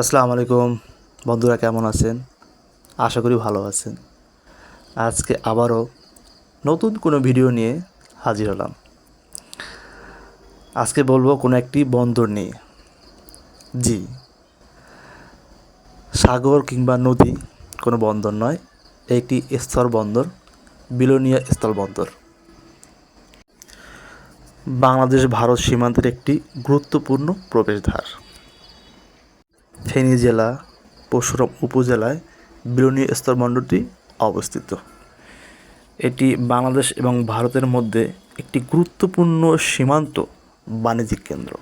আসসালামু আলাইকুম। বন্ধুরা কেমন আছেন? আশা করি ভালো আছেন। আজকে আবারও নতুন কোনো ভিডিও নিয়ে হাজির হলাম। আজকে বলব কোনো একটি বন্দর নিয়ে। জি। সাগর কিংবা নদী কোনো বন্দর নয় একটি স্থল বন্দর, বিলোনিয়া স্থল বন্দর। বাংলাদেশ ভারত সীমান্তের একটি গুরুত্বপূর্ণ প্রবেশদ্বার। ফেনী জেলা, পরশুরাম উপজেলায় বিলনীয় স্থলবন্দরটি অবস্থিত। এটি বাংলাদেশ এবং ভারতের মধ্যে একটি গুরুত্বপূর্ণ সীমান্ত বাণিজ্যিক কেন্দ্র।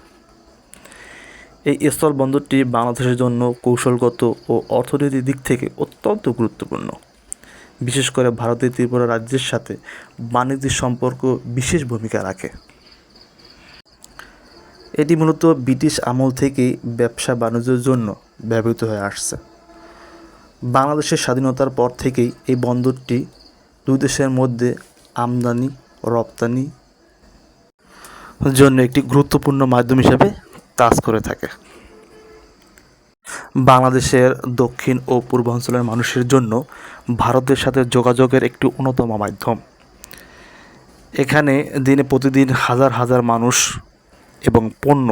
এই স্থলবন্দরটি বাংলাদেশের জন্য কৌশলগত ও অর্থনৈতিক দিক থেকে অত্যন্ত গুরুত্বপূর্ণ। বিশেষ করে ভারতের ত্রিপুরা রাজ্যের সাথে বাণিজ্যিক সম্পর্ক বিশেষ ভূমিকা রাখে। এটি মূলত ব্রিটিশ আমল থেকেই ব্যবসা বাণিজ্যের জন্য ব্যবহৃত হয়ে আসছে। বাংলাদেশের স্বাধীনতার পর থেকেই এই বন্দরটি দুই দেশের মধ্যে আমদানি, রপ্তানি জন্য একটি গুরুত্বপূর্ণ মাধ্যম হিসেবে কাজ করে থাকে। বাংলাদেশের দক্ষিণ ও পূর্বাঞ্চলের মানুষের জন্য ভারতের সাথে যোগাযোগের একটি অন্যতম মাধ্যম। এখানে দিনে প্রতিদিন হাজার হাজার মানুষ এবং পণ্য।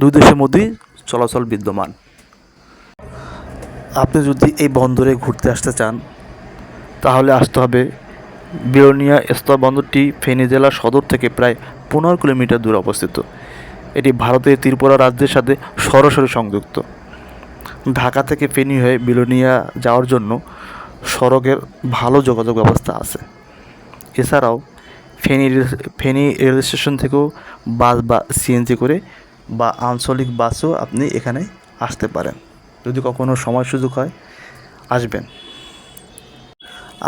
দুই দেশের মধ্যেই চলাচল বিদ্যমান। আপনি যদি এই বন্দরে ঘুরতে আসতে চান, তাহলে আসতে হবে বিরোনিয়া স্থল বন্দরটি ফেনী জেলার সদর থেকে প্রায় পনেরো কিলোমিটার দূরে অবস্থিত। এটি ভারতের ত্রিপুরা রাজ্যের সাথে সরাসরি সংযুক্ত। ঢাকা থেকে ফেনী হয়ে বিলোনিয়া যাওয়ার জন্য সড়কের ভালো যোগাযোগ ব্যবস্থা আছে। এছাড়াও ফেনী ফেনী রেল স্টেশন থেকেও বাস বা সিএনজি করে বা আঞ্চলিক বাসও আপনি এখানে আসতে পারেন। যদি কখনো সময় সুযোগ হয়, আসবেন।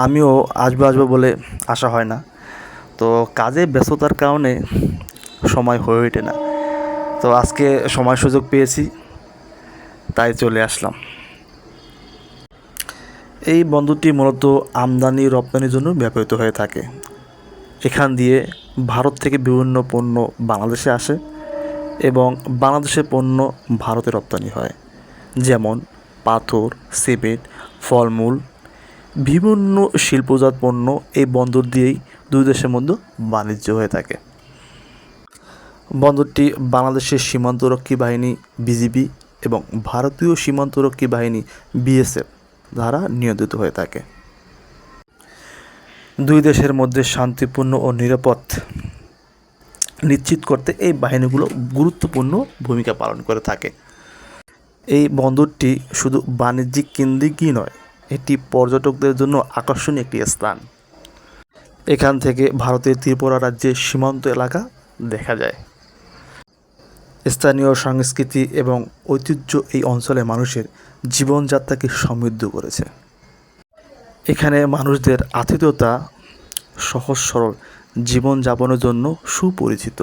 আমিও আসব আসব বলে আসা হয় না। তো কাজে ব্যস্ততার কারণে সময় হয়ে ওঠে না। তো আজকে সময় সুযোগ পেয়েছি, তাই চলে আসলাম। এই বন্দরটি মূলত আমদানি রপ্তানির জন্য ব্যবহৃত হয়ে থাকে। এখান দিয়ে ভারত থেকে বিভিন্ন পণ্য বাংলাদেশে আসে এবং বাংলাদেশের পণ্য ভারতে রপ্তানি হয়। যেমন পাথর, সিমেন্ট, ফলমূল, বিভিন্ন শিল্পজাত পণ্য এই বন্দর দিয়েই দুই দেশের মধ্যে বাণিজ্য হয়ে থাকে। বন্দরটি বাংলাদেশের সীমান্তরক্ষী বাহিনী, বিজিবি এবং ভারতীয় সীমান্তরক্ষী বাহিনী, বিএসএফ দ্বারা নিয়ন্ত্রিত হয়ে থাকে। দুই দেশের মধ্যে শান্তিপূর্ণ ও নিরাপদ নিশ্চিত করতে এই বাহিনীগুলো গুরুত্বপূর্ণ ভূমিকা পালন করে থাকে। এই বন্দরটি শুধু বাণিজ্যিক কেন্দ্রিকই নয়, এটি পর্যটকদের জন্য আকর্ষণীয় একটি স্থান। এখান থেকে ভারতের ত্রিপুরা রাজ্যের সীমান্ত এলাকা দেখা যায়। স্থানীয় সংস্কৃতি এবং ঐতিহ্য এই অঞ্চলের মানুষের জীবনযাত্রাকে সমৃদ্ধ করেছে। এখানে মানুষদের আতিথ্যতা সহজ সরল জীবনযাপনের জন্য সুপরিচিত।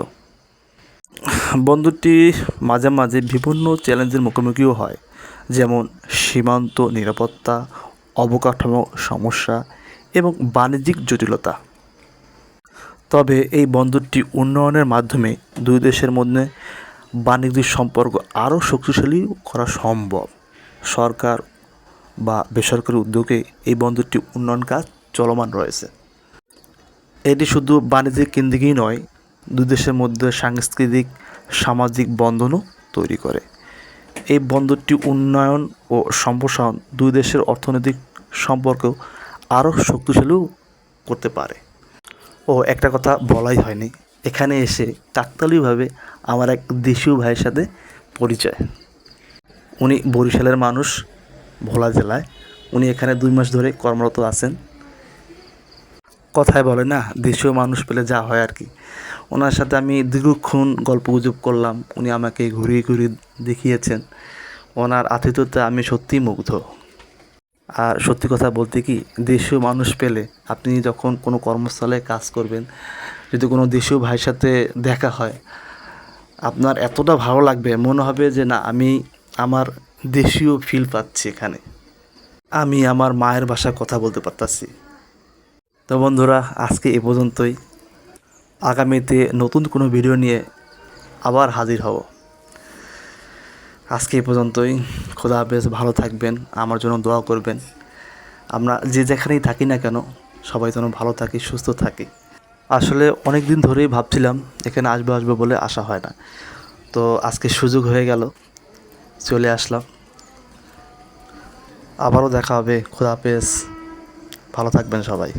বন্দরটি মাঝে মাঝে বিভিন্ন চ্যালেঞ্জের মুখোমুখিও হয়, যেমন সীমান্ত নিরাপত্তা, অবকাঠামো সমস্যা এবং বাণিজ্যিক জটিলতা। তবে এই বন্দরটি উন্নয়নের মাধ্যমে দুই দেশের মধ্যে বাণিজ্যিক সম্পর্ক আরও শক্তিশালী করা সম্ভব। সরকার বা বেসরকারি উদ্যোগে এই বন্দরটি উন্নয়ন কাজ চলমান রয়েছে। এটি শুধু বাণিজ্যিক কেন্দ্রিকই নয়, দুই দেশের মধ্যে সাংস্কৃতিক, সামাজিক বন্ধনও তৈরি করে। এই বন্দরটি উন্নয়ন ও সম্প্রসারণ দুই দেশের অর্থনৈতিক সম্পর্কেও আরও শক্তিশালীও করতে পারে। ও একটা কথা বলাই হয়নি, এখানে এসে কাকতালীয়ভাবে আমার এক দেশীয় ভাইয়ের সাথে পরিচয়। উনি বরিশালের মানুষ ভোলা জেলায়। উনি এখানে দুই মাস ধরে কর্মরত আছেন। কথায় বলে না, দেশীয় মানুষ পেলে যা হয় আর কি। ওনার সাথে আমি দীর্ঘক্ষণ গল্প গুজব করলাম। উনি আমাকে ঘুরিয়ে ঘুরিয়ে দেখিয়েছেন। ওনার আতিথ্যতে আমি সত্যিই মুগ্ধ। আর সত্যি কথা বলতে কি, দেশীয় মানুষ পেলে আপনি যখন কোনো কর্মস্থলে কাজ করবেন, যদি কোনো দেশীয় ভাইয়ের সাথে দেখা হয়, আপনার এতটা ভালো লাগবে, মনে হবে যে না, আমি আমার দেশীয় ফিল পাচ্ছি এখানে। আমি আমার মায়ের ভাষায় কথা বলতে পারতাছি। তো বন্ধুরা, আজকে এ পর্যন্তই। আগামীতে নতুন কোনো ভিডিও নিয়ে আবার হাজির হব। আজকে এ পর্যন্তই। খোদা হাফেজ, ভালো থাকবেন, আমার জন্য দোয়া করবেন। আমরা যে যেখানেই থাকি না কেন, সবাই যেন ভালো থাকি, সুস্থ থাকি। আসলে অনেক দিন ধরেই ভাবছিলাম, এখানে আসব আসব বলে আসা হয় না। তো আজকে সুযোগ হয়ে গেল। চলে আসলাম। আবারও দেখা হবে। খোদা হাফেজ। ভালো থাকবেন সবাই।